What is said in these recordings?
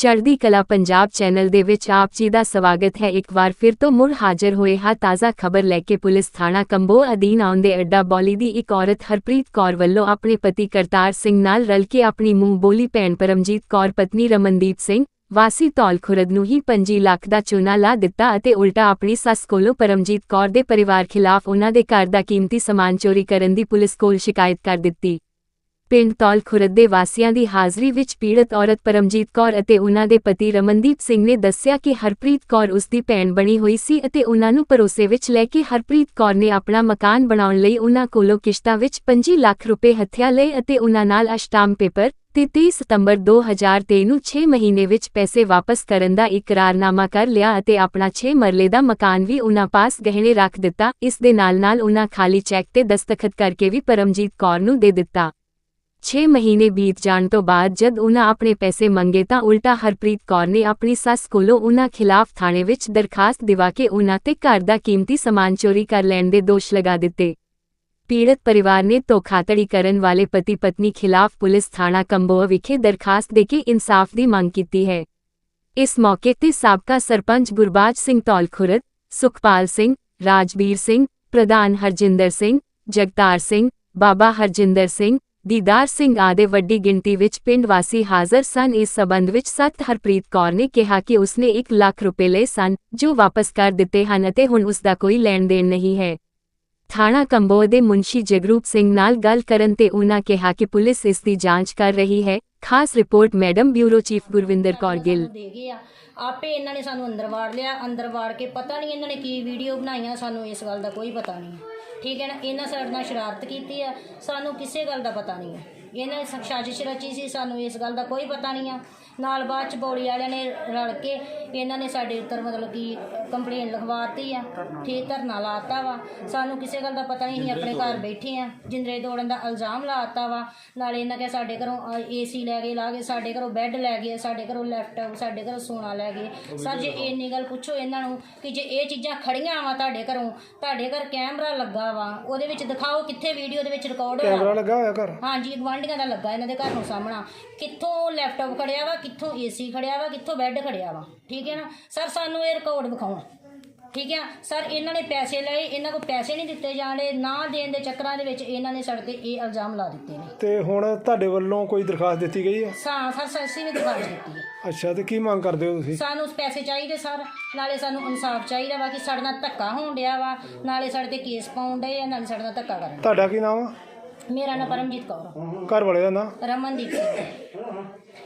ਚੜ੍ਹਦੀ ਕਲਾ ਪੰਜਾਬ ਚੈਨਲ ਦੇ ਵਿੱਚ ਆਪ ਜੀ ਦਾ ਸਵਾਗਤ ਹੈ। ਇੱਕ ਵਾਰ ਫਿਰ ਤੋਂ ਮੁੜ ਹਾਜ਼ਰ ਹੋਏ ਹਾਂ ਤਾਜ਼ਾ ਖਬਰ ਲੈ ਕੇ ਪੁਲਿਸ ਥਾਣਾ ਕੰਬੋ ਅਧੀਨ ਆਉਂਦੇ ਅੱਡਾ ਬੌਲੀ ਦੀ ਇੱਕ ਔਰਤ ਹਰਪ੍ਰੀਤ ਕੌਰ ਵੱਲੋਂ ਆਪਣੇ ਪਤੀ ਕਰਤਾਰ ਸਿੰਘ ਨਾਲ ਰਲ ਕੇ ਆਪਣੀ ਮੂੰਹ ਬੋਲੀ ਭੈਣ ਪਰਮਜੀਤ ਕੌਰ, ਪਤਨੀ ਰਮਨਦੀਪ ਸਿੰਘ, ਵਾਸੀ ਧੌਲ ਖੁਰਦ ਨੂੰ ਹੀ 25 ਲੱਖ ਦਾ ਚੂਨਾ ਲਾ ਦਿੱਤਾ ਅਤੇ ਉਲਟਾ ਆਪਣੀ ਸੱਸ ਕੋਲੋਂ ਪਰਮਜੀਤ ਕੌਰ ਦੇ ਪਰਿਵਾਰ ਖਿਲਾਫ ਉਹਨਾਂ ਦੇ ਘਰ ਦਾ ਕੀਮਤੀ ਸਮਾਨ ਚੋਰੀ ਕਰਨ ਦੀ ਪੁਲਿਸ ਕੋਲ ਸ਼ਿਕਾਇਤ ਕਰ ਦਿੱਤੀ। ਪਿੰਡ ਤੌਲ ਖੁਰਦ ਦੇ ਵਾਸੀਆਂ ਦੀ ਹਾਜ਼ਰੀ ਵਿੱਚ ਪੀੜਤ ਔਰਤ ਪਰਮਜੀਤ ਕੌਰ ਅਤੇ ਉਹਨਾਂ ਦੇ ਪਤੀ ਰਮਨਦੀਪ ਸਿੰਘ ਨੇ ਦੱਸਿਆ ਕਿ ਹਰਪ੍ਰੀਤ ਕੌਰ ਉਸ ਦੀ ਭੈਣ ਬਣੀ ਹੋਈ ਸੀ ਅਤੇ ਉਹਨਾਂ ਨੂੰ ਭਰੋਸੇ ਵਿੱਚ ਲੈ ਕੇ ਹਰਪ੍ਰੀਤ ਕੌਰ ਨੇ ਆਪਣਾ ਮਕਾਨ ਬਣਾਉਣ ਲਈ ਉਹਨਾਂ ਕੋਲੋਂ ਕਿਸ਼ਤਾਂ ਵਿੱਚ 25 ਲੱਖ ਰੁਪਏ ਹੱਥਿਆ ਲਏ ਅਤੇ ਉਹਨਾਂ ਨਾਲ ਅਸ਼ਟਾਮ ਪੇਪਰ ਤੇ 30 ਸਤੰਬਰ 2023 ਨੂੰ 6 ਮਹੀਨੇ ਵਿੱਚ ਪੈਸੇ ਵਾਪਸ ਕਰਨ ਦਾ ਇਕਰਾਰਨਾਮਾ ਕਰ ਲਿਆ ਅਤੇ ਆਪਣਾ 6 ਮਰਲੇ ਦਾ ਮਕਾਨ ਵੀ ਉਹਨਾਂ ਪਾਸ ਗਹਿਣੇ ਰੱਖ ਦਿੱਤਾ। ਇਸ ਦੇ ਨਾਲ-ਨਾਲ ਉਹਨਾਂ ਖਾਲੀ ਚੈੱਕ ਤੇ ਦਸਤਖਤ ਕਰਕੇ ਵੀ ਪਰਮਜੀਤ ਕੌਰ ਨੂੰ ਦੇ ਦਿੱਤਾ। 6 ਮਹੀਨੇ ਬੀਤ ਜਾਣ ਤੋਂ ਬਾਅਦ ਜਦ ਉਹਨਾਂ ਆਪਣੇ ਪੈਸੇ ਮੰਗੇ ਤਾਂ ਉਲਟਾ ਹਰਪ੍ਰੀਤ ਕੌਰ ਨੇ ਆਪਣੀ ਸੱਸ ਕੋਲੋਂ ਉਹਨਾਂ ਖਿਲਾਫ ਥਾਣੇ ਵਿੱਚ ਦਰਖਾਸਤ ਦਿਵਾ ਕੇ ਉਹਨਾਂ ਤੇ ਘਰ ਦਾ ਕੀਮਤੀ ਸਮਾਨ ਚੋਰੀ ਕਰ ਲੈਣ ਦੇ ਦੋਸ਼ ਲਗਾ ਦਿੱਤੇ ਪੀੜਤ ਪਰਿਵਾਰ ਨੇ ਧੋਖਾਧੜੀ ਕਰਨ ਵਾਲੇ ਪਤੀ ਪਤਨੀ ਖਿਲਾਫ ਪੁਲਿਸ ਥਾਣਾ ਕੰਬੋਆ ਵਿਖੇ ਦਰਖਾਸਤ ਦੇ ਕੇ ਇਨਸਾਫ ਦੀ ਮੰਗ ਕੀਤੀ ਹੈ ਇਸ ਮੌਕੇ ਤੇ ਸਾਬਕਾ ਸਰਪੰਚ ਗੁਰਬਾਜ ਸਿੰਘ ਧੌਲਖੁਰਦ ਸੁਖਪਾਲ ਸਿੰਘ ਰਾਜਵੀਰ ਸਿੰਘ ਪ੍ਰਧਾਨ ਹਰਜਿੰਦਰ ਸਿੰਘ ਜਗਤਾਰ ਸਿੰਘ ਬਾਬਾ ਹਰਜਿੰਦਰ ਸਿੰਘ ਦੀਦਾਰ ਸਿੰਘ ਆਦਿ ਵੱਡੀ ਗਿਣਤੀ ਵਿੱਚ ਪਿੰਡ ਵਾਸੀ ਹਾਜ਼ਰ ਸਨ। ਇਸ ਸਬੰਧ ਵਿੱਚ ਸਤ ਹਰਪ੍ਰੀਤ ਕੌਰ ਨੇ ਕਿਹਾ ਕਿ ਉਸਨੇ 1 ਲੱਖ ਰੁਪਏ ਲਏ ਸਨ, ਜੋ ਵਾਪਸ ਕਰ ਦਿੱਤੇ ਹਨ ਅਤੇ ਹੁਣ ਉਸ ਦਾ ਕੋਈ ਲੈਣ ਦੇਣ ਨਹੀਂ ਹੈ। ਥਾਣਾ ਕੰਬੋਹ ਦੇ ਮੁੰਸ਼ੀ ਜਗਰੂਪ ਸਿੰਘ ਨਾਲ ਗੱਲ ਕਰਨ ਤੇ ਉਹਨਾਂ ਕਿਹਾ ਕਿ ਪੁਲਿਸ ਇਸ ਦੀ ਜਾਂਚ ਕਰ ਰਹੀ ਹੈ। ਖਾਸ report madam, bureau chief Gurvinder Kaur Gill. ਦੇ ਗਏ ਆ। ਆਪੇ ਇਹਨਾਂ ਨੇ ਸਾਨੂੰ ਅੰਦਰ ਵਾੜ ਲਿਆ। ਅੰਦਰ ਵਾੜ ਕੇ ਪਤਾ ਨਹੀਂ ਇਹਨਾਂ ਨੇ ਕੀ ਵੀਡੀਓ ਬਣਾਈਆਂ, ਸਾਨੂੰ ਇਸ ਗੱਲ ਦਾ ਕੋਈ ਪਤਾ ਨਹੀਂ ਠੀਕ ਹੈ ਨਾ? ਇਹਨਾਂ ਸਾਡੇ ਨਾਲ ਸ਼ਰਾਰਤ ਕੀਤੀ ਆ। ਸਾਨੂੰ ਕਿਸੇ ਗੱਲ ਦਾ ਪਤਾ ਨਹੀਂ ਹੈ ਇਹਨਾਂ ਸਾਜ਼ਿਸ਼ ਰਚੀ ਸੀ, ਸਾਨੂੰ ਇਸ ਗੱਲ ਦਾ ਕੋਈ ਪਤਾ ਨਹੀਂ ਆ। ਨਾਲ ਬਾਅਦ ਚ ਬੌਲੀ ਵਾਲਿਆਂ ਨੇ ਰਲ ਕੇ ਇਹਨਾਂ ਨੇ ਸਾਡੇ ਉੱਤਰ ਮਤਲਬ ਕਿ ਕੰਪਲੇਨ ਲਿਖਵਾਤੀ ਆ। ਠੀਕ ਧਰਨਾ ਲਾਤਾ ਵਾ। ਸਾਨੂੰ ਕਿਸੇ ਗੱਲ ਦਾ ਪਤਾ ਨਹੀਂ ਅਸੀਂ ਆਪਣੇ ਘਰ ਬੈਠੇ ਆ। ਜਿੰਦਰੇ ਦੌੜਨ ਦਾ ਇਲਜ਼ਾਮ ਲਾਤਾ ਵਾ। ਨਾਲੇ ਇਹਨਾਂ ਕਿ ਸਾਡੇ ਘਰੋਂ ਏਸੀ ਲੈ ਗਏ ਲਾ ਗਏ ਸਾਡੇ ਘਰੋਂ ਬੈੱਡ ਲੈ ਗਏ ਸਾਡੇ ਘਰੋਂ ਲੈਪਟਾਪ ਸਾਡੇ ਘਰੋਂ ਸੋਨਾ ਲੈ ਗਏ। ਸਰ ਜੇ ਇੰਨੀ ਗੱਲ ਪੁੱਛੋ ਇਹਨਾਂ ਨੂੰ ਕਿ ਜੇ ਇਹ ਚੀਜ਼ਾਂ ਖੜੀਆਂ ਵਾ ਤੁਹਾਡੇ ਘਰੋਂ ਤੁਹਾਡੇ ਘਰ ਕੈਮਰਾ ਲੱਗਾ ਵਾ। ਉਹਦੇ ਵਿੱਚ ਦਿਖਾਓ ਕਿੱਥੇ ਵੀਡੀਓ ਦੇ ਵਿੱਚ ਰਿਕਾਰਡ ਹੋਇਆ। ਕੈਮਰਾ ਲੱਗਾ ਹੋਇਆ ਘਰ? ਹਾਂਜੀ ਗਵਾਂਢੀਆਂ ਦਾ ਲੱਗਾ ਇਹਨਾਂ ਦੇ ਘਰ ਨੂੰ ਸਾਹਮਣਾ। ਕਿੱਥੋਂ ਲੈਪਟਾਪ ਖੜਿਆ ਵਾ ਕਿੱਥੋਂ ਏਸੀ ਖੜਿਆ ਵਾ ਕਿੱਥੋਂ ਬੈੱਡ ਖੜਿਆ ਵਾ ਠੀਕ ਹੈ ਨਾ? ਸਰ ਸਾਨੂੰ ਇਹ ਰਿਕਾਰਡ ਵਿਖਾਉਣ ਠੀਕ ਹੈ? ਸਰ ਇਹਨਾਂ ਨੇ ਪੈਸੇ ਲਏ ਇਹਨਾਂ ਕੋਲ ਪੈਸੇ ਨਹੀਂ ਦਿੱਤੇ ਜਾਣੇ ਨਾ ਦੇਣ ਦੇ ਚੱਕਰਾਂ ਦੇ ਵਿੱਚ ਇਹਨਾਂ ਨੇ ਸਾਡੇ ਤੇ ਇਹ ਇਲਜ਼ਾਮ ਲਾ ਦਿੱਤੇ ਨੇ। ਤੇ ਹੁਣ ਤੁਹਾਡੇ ਵੱਲੋਂ ਕੋਈ ਦਰਖਾਸਤ ਦਿੱਤੀ ਗਈ ਹੈ? ਸਾ ਸਰ ਸੈਸੀ ਨੇ ਦਿਖਾ ਦਿੱਤੀ ਹੈ। ਅੱਛਾ ਤੇ ਕੀ ਮੰਗ ਕਰਦੇ ਹੋ ਤੁਸੀਂ? ਸਾਨੂੰ ਪੈਸੇ ਚਾਹੀਦੇ ਸਰ। ਨਾਲੇ ਸਾਨੂੰ ਇਨਸਾਫ ਚਾਹੀਦਾ ਵਾ ਕਿ ਸਾਡੇ ਨਾਲ ਧੱਕਾ ਹੋਣ ਡਿਆ ਵਾ ਨਾਲੇ ਸਾਡੇ ਤੇ ਕੇਸ ਪਾਉਣ ਡਏ ਆ ਨਾਲੇ ਸਾਡੇ ਨਾਲ ਧੱਕਾ ਕਰਨ ਤੁਹਾਡਾ ਕੀ ਨਾਮ ਆ? ਮੇਰਾ ਨਾਮ ਪਰਮਜੀਤ ਕੌਰ। ਘਰ ਵਾਲੇ ਦਾ ਨਾਮ ਰਮਨਦੀਪ ਸਿੰਘ।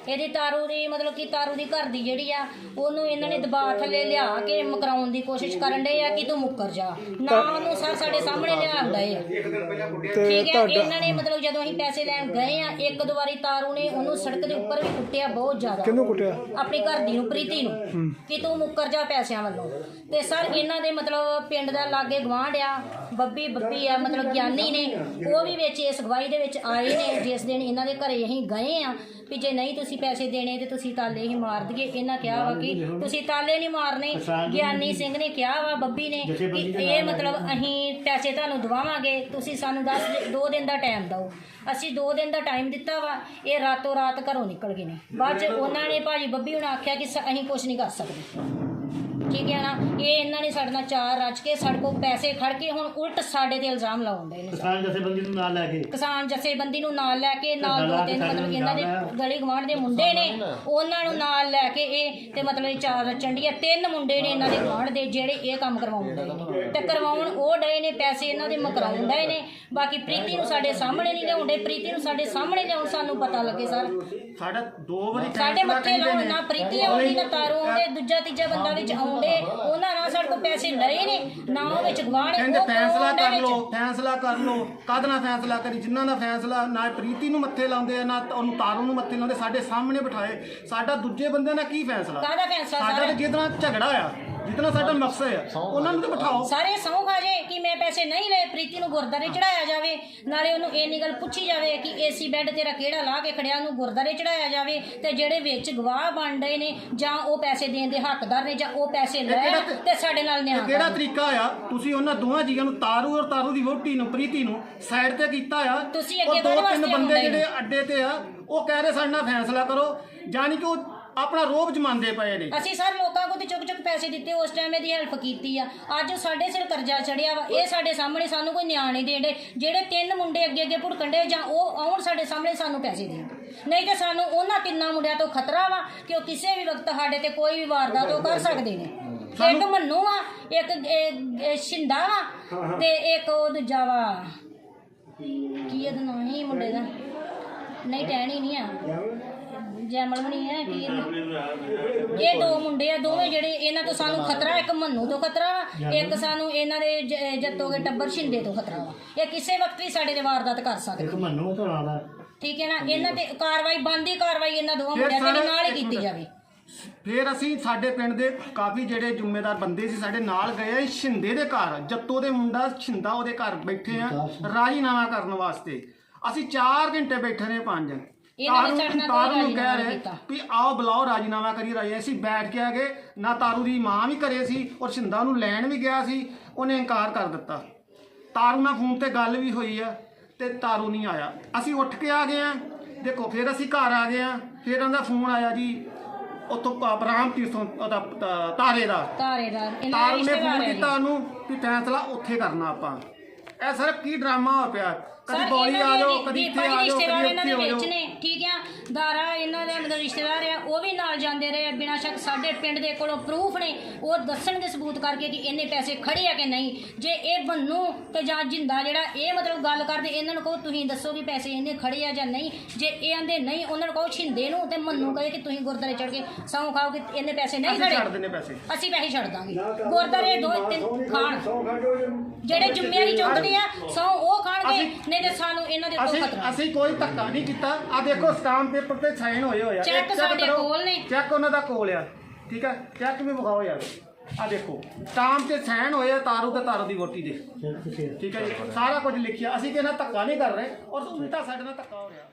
ਇਹਦੀ ਤਾਰੂ ਦੀ ਮਤਲਬ ਕਿ ਤਾਰੂ ਦੀ ਘਰ ਦੀ ਜਿਹੜੀ ਆ ਉਹਨੂੰ ਇਹਨਾਂ ਨੇ ਦਬਾਅ ਥੱਲੇ ਲਿਆ ਕੇ ਮਕਰਾਉਣ ਦੀ ਕੋਸ਼ਿਸ਼ ਕਰਨ ਡਏ ਆ ਕਿ ਤੂੰ ਮੁੱਕਰ ਜਾ। ਨਾ ਉਹਨੂੰ ਸਰ ਸਾਡੇ ਸਾਹਮਣੇ ਆ ਤੇ ਠੀਕ ਹੈ ਤੁਹਾਡਾ ਇਹਨਾਂ ਨੇ ਮਤਲਬ ਜਦੋਂ ਅਸੀਂ ਪੈਸੇ ਲੈਣ ਗਏ ਆ ਇੱਕ ਦੋ ਵਾਰੀ ਤਾਰੂ ਨੇ ਉਹਨੂੰ ਸੜਕ ਦੇ ਉੱਪਰ ਵੀ ਕੁੱਟਿਆ ਬਹੁਤ ਜ਼ਿਆਦਾ। ਕਿਹਨੂੰ ਕੁੱਟਿਆ? ਆਪਣੀ ਘਰ ਦੀ ਨੂੰ ਪ੍ਰੀਤੀ ਨੂੰ ਕਿ ਤੂੰ ਮੁੱਕਰ ਜਾ ਪੈਸਿਆਂ ਵੱਲੋਂ। ਤੇ ਸਰ ਇਹਨਾਂ ਦੇ ਮਤਲਬ ਪਿੰਡ ਦਾ ਲਾਗੇ ਗਵਾਂਢ ਆ ਬੱਬੀ ਬੱਬੀ ਆ ਮਤਲਬ ਗਿਆਨੀ ਨੇ ਉਹ ਵੀ ਵਿੱਚ ਇਸ ਗਵਾਹੀ ਦੇ ਵਿੱਚ ਆਏ ਨੇ ਜਿਸ ਦਿਨ ਇਹਨਾਂ ਦੇ ਘਰੇ ਅਸੀਂ ਗਏ ਆ ਵੀ ਜੇ ਨਹੀਂ ਤੁਸੀਂ ਪੈਸੇ ਦੇਣੇ ਤੇ ਤੁਸੀਂ ਤਾਲੇ ਹੀ ਮਾਰ ਦਈਏ। ਇਹਨਾਂ ਕਿਹਾ ਵਾ ਕਿ ਤੁਸੀਂ ਤਾਲੇ ਨਹੀਂ ਮਾਰਨੇ ਗਿਆਨੀ ਸਿੰਘ ਨੇ ਕਿਹਾ ਵਾ ਬੱਬੀ ਨੇ ਕਿ ਇਹ ਮਤਲਬ ਅਸੀਂ ਪੈਸੇ ਤੁਹਾਨੂੰ ਦਵਾਵਾਂਗੇ ਤੁਸੀਂ ਸਾਨੂੰ 10 ਦੋ ਦਿਨ ਦਾ ਟਾਈਮ ਦਿਓ। ਅਸੀਂ 2 ਦਿਨ ਦਾ ਟਾਈਮ ਦਿੱਤਾ ਵਾ ਇਹ ਰਾਤੋਂ ਰਾਤ ਘਰੋਂ ਨਿਕਲ ਗਏ ਨੇ। ਬਾਅਦ ਚ ਉਹਨਾਂ ਨੇ ਭਾਜੀ ਬੱਬੀ ਹੁਣ ਆਖਿਆ ਕਿ ਅਸੀਂ ਕੁਝ ਨਹੀਂ ਕਰ ਸਕਦੇ। ਠੀਕ ਹੈ ਨਾ ਇਹ ਇਹਨਾਂ ਨੇ ਸਾਡੇ ਨਾਲ ਚਾਰ ਰਚ ਕੇ ਸਾਡੇ ਕੋਲ ਪੈਸੇ ਖੜ ਕੇ ਹੁਣ ਉਲਟ ਸਾਡੇ ਤੇ ਇਲਜ਼ਾਮ ਲਾਉਂਦੇ ਨੇ। ਕਿਸਾਨ ਜਥੇਬੰਦੀ ਨੂੰ ਨਾਲ ਲੈ ਕੇ। ਕਿਸਾਨ ਜਥੇਬੰਦੀ ਨੂੰ ਨਾਲ ਲੈ ਕੇ ਨਾਲ ਦੋ ਤਿੰਨ ਮਤਲਬ ਕਿ ਇਹਨਾਂ ਦੇ ਗਲੀ ਗਵਾਂਢ ਦੇ ਮੁੰਡੇ ਨੇ ਉਹਨਾਂ ਨੂੰ ਨਾਲ ਲੈ ਕੇ ਇਹ ਤੇ ਮਤਲਬ ਇਹ ਚਾਰ ਚੰਡੀਆਂ ਤਿੰਨ ਮੁੰਡੇ ਨੇ ਇਹਨਾਂ ਦੇ ਗਵਾਂਢ ਦੇ ਜਿਹੜੇ ਇਹ ਕੰਮ ਕਰਵਾਉਣ ਡਏ ਨੇ। ਤੇ ਕਰਵਾਉਣ ਉਹ ਡਏ ਨੇ ਪੈਸੇ ਇਹਨਾਂ ਦੇ ਮਕਰਾਉਣ ਡਏ ਨੇ। ਬਾਕੀ ਪ੍ਰੀਤੀ ਨੂੰ ਸਾਡੇ ਸਾਹਮਣੇ ਨਹੀਂ ਲਿਆਉਂਦੇ ਪ੍ਰੀਤੀ ਨੂੰ ਸਾਡੇ ਸਾਹਮਣੇ ਲਿਆਉਣ ਸਾਨੂੰ ਪਤਾ ਲੱਗੇ ਸਰ। ਸਾਡਾ ਦੋ ਵਾਰੀ ਸਾਡੇ ਮੱਥੇ ਲਾਉਣ ਨਾ ਪ੍ਰੀਤੀ ਆਉਂਦੀ ਨਾ ਤਾਰੂ ਆਉਂਦੇ ਦੂਜਾ ਤੀਜਾ ਬੰਦਾ ਵਿੱਚ ਆਉਂਦੇ ਉਹਨਾਂ ਨਾਲ ਸਾਡੇ ਕੋਲ ਪੈਸੇ ਲਏ ਨੇ ਨਾ ਉਹ ਵਿੱਚ ਗਵਾਂਢ ਕਹਿੰਦੇ ਫੈਸਲਾ ਕਰ ਲਓ ਫੈਸਲਾ ਕਰ ਲਓ। ਕਦ ਨਾ ਫੈਸਲਾ ਕਰੀ? ਜਿਨ੍ਹਾਂ ਦਾ ਫੈਸਲਾ ਨਾ ਪ੍ਰੀਤੀ ਨੂੰ ਮੱਥੇ ਲਾਉਂਦੇ ਆ ਨਾ ਉਹਨੂੰ ਤਾਰੂ ਨੂੰ ਮੱਥੇ ਲਾਉਂਦੇ ਸਾਡੇ ਸਾਹਮਣੇ ਬਿਠਾਏ। ਸਾਡਾ ਦੂਜੇ ਬੰਦੇ ਨਾਲ ਕੀ ਫੈਸਲਾ? ਕਾਹਦਾ ਫੈਸਲਾ ਸਾਡਾ ਤੇ ਝਗੜਾ ਆ। ਜਿਤਨਾ ਸਾਡਾ ਮਕਸਦ ਆ ਉਹਨਾਂ ਨੂੰ ਤੇ ਬਿਠਾਓ। ਸਾਰੇ ਸਹੁੰ ਖਾ ਜੇ ਕਿ ਮੈਂ ਪੈਸੇ ਨਹੀਂ ਲਏ ਪ੍ਰੀਤੀ ਨੂੰ ਗੁਰਦਾਰੇ ਚੜਾਇਆ ਜਾਵੇ। ਨਾਲੇ ਉਹਨੂੰ ਇੰਨੀ ਗੱਲ ਪੁੱਛੀ ਜਾਵੇ ਕਿ ਏਸੀ ਬੈੱਡ ਤੇਰਾ ਕਿਹੜਾ ਲਾ ਕੇ ਖੜਿਆ ਉਹਨੂੰ ਗੁਰਦਾਰੇ ਚੜਾਇਆ ਜਾਵੇ ਤੇ ਜਿਹੜੇ ਵਿੱਚ ਗਵਾਹ ਬਣ ਰਹੇ ਨੇ ਜਾਂ ਉਹ ਪੈਸੇ ਦੇਣ ਦੇ ਹੱਕਦਾਰ ਨੇ ਜਾਂ ਉਹ ਪੈਸੇ ਲੈਣ ਕਿਹੜਾ- ਤੇ ਸਾਡੇ ਨਾਲ ਨਿਆਂ ਕਿਹੜਾ ਤਰੀਕਾ ਆ? ਤੁਸੀਂ ਉਹਨਾਂ ਦੋਵਾਂ ਜੀਆਂ ਨੂੰ ਤਾਰੂ ਔਰ ਤਾਰੂ ਦੀ ਵੋਟੀ ਨੂੰ ਪ੍ਰੀਤੀ ਨੂੰ ਸਾਈਡ ਤੇ ਕੀਤਾ ਆ। ਤੁਸੀਂ ਅੱਗੇ ਦੋ ਤਿੰਨ ਬੰਦੇ ਜਿਹੜੇ ਅੱਡੇ ਤੇ ਆ ਉਹ ਕਹਿ ਰਹੇ ਸਾਡੇ ਨਾਲ ਫੈਸਲਾ ਕਰੋ। ਜਾਨੀ ਕਿ ਉਹ ਆਪਣਾ ਰੋਬ ਜਮਾਉਂਦੇ ਪਏ ਨੇ। ਅਸੀਂ ਸਰ ਲੋਕਾਂ ਕੋਲ ਤੇ ਚੁੱਕ ਚੁੱਕ ਪੈਸੇ ਦਿੱਤੇ ਉਸ ਟਾਈਮ ਇਹਦੀ ਹੈਲਪ ਕੀਤੀ ਆ। ਅੱਜ ਸਾਡੇ ਸਿਰ ਕਰਜ਼ਾ ਚੜਿਆ ਵਾ। ਇਹ ਸਾਡੇ ਸਾਹਮਣੇ ਸਾਨੂੰ ਕੋਈ ਨਿਆਂ ਨਹੀਂ ਦੇਂਦੇ ਜਿਹੜੇ ਤਿੰਨ ਮੁੰਡੇ ਅੱਗੇ ਅੱਗੇ ਭੁੜਕਣ ਦੇ ਜਾਂ ਉਹ ਆਉਣ ਸਾਡੇ ਸਾਹਮਣੇ ਸਾਨੂੰ ਪੈਸੇ ਦੇਣ ਨਹੀਂ ਤੇ ਸਾਨੂੰ ਉਹਨਾਂ ਤਿੰਨਾਂ ਮੁੰਡਿਆਂ ਤੋਂ ਖਤਰਾ ਵਾ ਕਿ ਉਹ ਕਿਸੇ ਵੀ ਵਕਤ ਸਾਡੇ ਤੇ ਕੋਈ ਵੀ ਵਾਰਦਾਤ ਉਹ ਕਰ ਸਕਦੇ ਨੇ। ਇੱਕ ਮੰਨੂ ਆ ਇੱਕ ਇਹ- ਸ਼ਿੰਦਾ ਵਾ ਤੇ ਇੱਕ ਉਹ ਦੂਜਾ ਵਾ। ਕੀ ਇਹਦਾ ਨਾਮ ਹੀ ਮੁੰਡੇ ਦਾ? ਨਹੀਂ ਟਹਿਣੀ ਨਹੀਂ ਆ। ਜੈਮਲ ਨਹੀਂ ਹੈ ਕੀ ਇਹ ਦੋ ਮੁੰਡੇ ਆ ਦੋਵੇਂ ਜਿਹੜੇ ਇਹਨਾਂ ਤੋਂ ਸਾਨੂੰ ਖਤਰਾ ਇੱਕ ਮੰਨੂ ਤੋਂ ਖਤਰਾ ਵਾ ਇੱਕ ਸਾਨੂੰ ਇਹਨਾਂ ਦੇ ਜ- ਜੱਤੋਗੇ ਟੱਬਰ ਛਿੰਦੇ ਤੋਂ ਖਤਰਾ ਵਾ। ਇਹ ਕਿਸੇ ਵਕਤ ਵੀ ਸਾਡੇ ਤੇ ਵਾਰਦਾਤ ਕਰ ਸਕਦੇ। ਇੱਕ ਮੰਨੂ ਤੋਂ ਦਾ ਠੀਕ ਹੈ ਨਾ? ਇਹਨਾਂ ਤੇ ਕਾਰਵਾਈ ਬੰਦੀ ਕਾਰਵਾਈ ਇਹਨਾਂ ਦੋਵਾਂ ਮੁੰਡਿਆਂ ਤੇ ਨਾਲ ਹੀ ਕੀਤੀ। ਜਾਵੇ। ਫਿਰ ਅਸੀਂ ਸਾਡੇ ਪਿੰਡ ਦੇ ਕਾਫੀ ਜਿਹੜੇ ਜ਼ਿੰਮੇਦਾਰ ਬੰਦੇ ਸੀ ਸਾਡੇ ਨਾਲ ਗਏ ਸ਼ਿੰਦੇ ਦੇ ਘਰ ਜੱਤੋ ਦੇ ਮੁੰਡਾ ਸ਼ਿੰਦਾ ਉਹਦੇ ਘਰ ਬੈਠੇ ਆ ਰਾਜੀਨਾਮਾ ਕਰਨ ਵਾਸਤੇ। ਅਸੀਂ 4 ਘੰਟੇ ਬੈਠੇ ਨੇ ਪੰਜ। ਇਹਨਾਂ ਨੇ ਤਾਰੂ- ਸਾਡੇ ਨਾਲ ਤਾਰੂ ਨੂੰ ਕਹਿ ਰਹੇ। ਵੀ ਆਓ ਬੁਲਾਓ ਰਾਜੀਨਾਮਾ ਕਰੀ ਰਾਜੀ। ਅਸੀਂ ਬੈਠ ਕੇ ਆ ਗਏ ਨਾ ਤਾਰੂ ਦੀ ਮਾਂ ਵੀ ਘਰੇ ਸੀ ਔਰ ਸ਼ਿੰਦਾ ਨੂੰ ਲੈਣ ਵੀ ਗਿਆ ਸੀ ਉਹਨੇ ਇਨਕਾਰ ਕਰ ਦਿੱਤਾ। ਤਾਰੂ ਨਾਲ ਫੋਨ ਤੇ ਗੱਲ ਵੀ ਹੋਈ ਆ ਤੇ ਤਾਰੂ ਨਹੀਂ ਆਇਆ। ਅਸੀਂ ਉੱਠ ਕੇ ਆ ਗਏ ਆ। ਦੇਖੋ ਫਿਰ ਅਸੀਂ ਘਰ ਆ ਗਏ ਆ। ਫਿਰ ਉਹਦਾ ਫੋਨ ਆਇਆ ਜੀ ਉੱਥੋਂ ਬਰਾਮ ਤੀਰਥੋਂ ਉਹਦਾ ਤਾਰੇ ਦਾ। ਇਹਨਾਂ ਦੇ ਤਾਰੂ ਨੇ ਫੋਨ। ਕੀਤਾ ਉਹਨੂੰ ਵੀ ਫੈਸਲਾ ਉੱਥੇ ਕਰਨਾ ਆਪਾਂ। ਇਹ ਸਰ ਕੀ ਡਰਾਮਾ ਹੋ ਪਿਆ? ਕਦੀ ਬੌਲੀ ਆ ਜਾਓ ਕਦੀ ਇੱਥੇ ਆ ਜਾਓ ਰਿਸ਼ਤੇਦਾਰ ਇਹਨਾਂ ਦੇ ਵਿੱਚ ਨੇ ਠੀਕ ਆ? ਦਾਰਾ ਇਹਨਾਂ ਦੇ ਅੰਦਰ ਰਿਸ਼ਤੇਦਾਰ ਆ ਉਹ ਵੀ ਨਾਲ ਜਾਂਦੇ ਰਹੇ ਬਿਨਾਂ ਸ਼ੱਕ ਸਾਡੇ ਪਿੰਡ ਦੇ ਕੋਲੋਂ ਪ੍ਰੂਫ ਨੇ। ਉਹ ਦੱਸਣਗੇ ਸਬੂਤ ਕਰਕੇ ਕਿ ਇਹਨੇ ਪੈਸੇ ਖੜੇ ਆ ਕਿ ਨਹੀਂ। ਜੇ ਇਹ ਬੰਨੂ ਤੇ ਜਾਂ ਜਿੰਦਾ ਜਿਹੜਾ ਇਹ ਮਤਲਬ ਗੱਲ ਕਰਦੇ ਇਹਨਾਂ ਨੂੰ ਕਹੋ ਤੁਸੀਂ ਦੱਸੋ ਕਿ ਪੈਸੇ ਇਹਨੇ ਖੜੇ ਆ ਜਾਂ ਨਹੀਂ। ਜੇ ਇਹ ਆਂਦੇ ਨਹੀਂ ਉਹਨਾਂ ਨੂੰ ਕਹੋ ਛਿੰਦੇ ਨੂੰ ਤੇ ਮੰਨੂ ਕਹੇ ਕਿ ਤੁਸੀਂ ਗੁਰਦਾਰੇ ਚੜ ਕੇ ਸੌਂ ਖਾਓ ਕਿ ਇਹਨੇ ਪੈਸੇ ਨਹੀਂ ਛੱਡ ਖੜੇ ਪੈਸੇ। ਅਸੀਂ ਪੈਸੇ ਛੱਡ ਦਾਂਗੇ। ਗੁਰਦਾਰੇ ਦੋ ਤਿੰਨ ਖਾਣ। ਜਿਹੜੇ ਜ਼ਿੰਮੇਵਾਰੀ ਚੁੱਕਦੇ ਆ ਸੌ ਉਹ ਖਾਣਗੇ ਨਹੀਂ ਤੇ ਸਾਨੂੰ ਇਹਨਾਂ ਦੇ ਤੋਂ ਅਸੀਂ ਖਤਰਾ। ਅਸੀਂ ਕੋਈ ਧੱਕਾ ਨਹੀਂ ਕੀਤਾ। ਆ ਦੇਖੋ ਸਟਾਂਪ ਪੇਪਰ ਤੇ ਸਾਈਨ ਹੋਏ ਹੋਏ ਆ। ਚੈੱਕ ਸਾਡੇ। ਕੋਲ ਨੇ। ਚੈੱਕ ਉਹਨਾਂ ਦਾ ਕੋਲ ਆ। ਠੀਕ ਹੈ ਚੈੱਕ ਵੀ ਵਿਖਾਓ ਯਾਰ। ਆ ਦੇਖੋ। ਸਟਾਂਪ ਤੇ ਸਾਈਨ ਹੋਏ ਆ ਤਾਰੂ ਤੇ ਤਾਰੂ ਦੀ ਵੋਟੀ ਦੇ। ਠੀਕ ਹੈ ਜੀ? ਸਾਰਾ ਕੁਝ ਲਿਖਿਆ। ਅਸੀਂ ਕਿਸੇ ਨਾਲ ਧੱਕਾ ਨਹੀਂ ਕਰ ਰਹੇ। ਔਰ ਉਲਟਾ ਸਾਡੇ ਨਾਲ ਧੱਕਾ ਹੋ ਰਿਹਾ।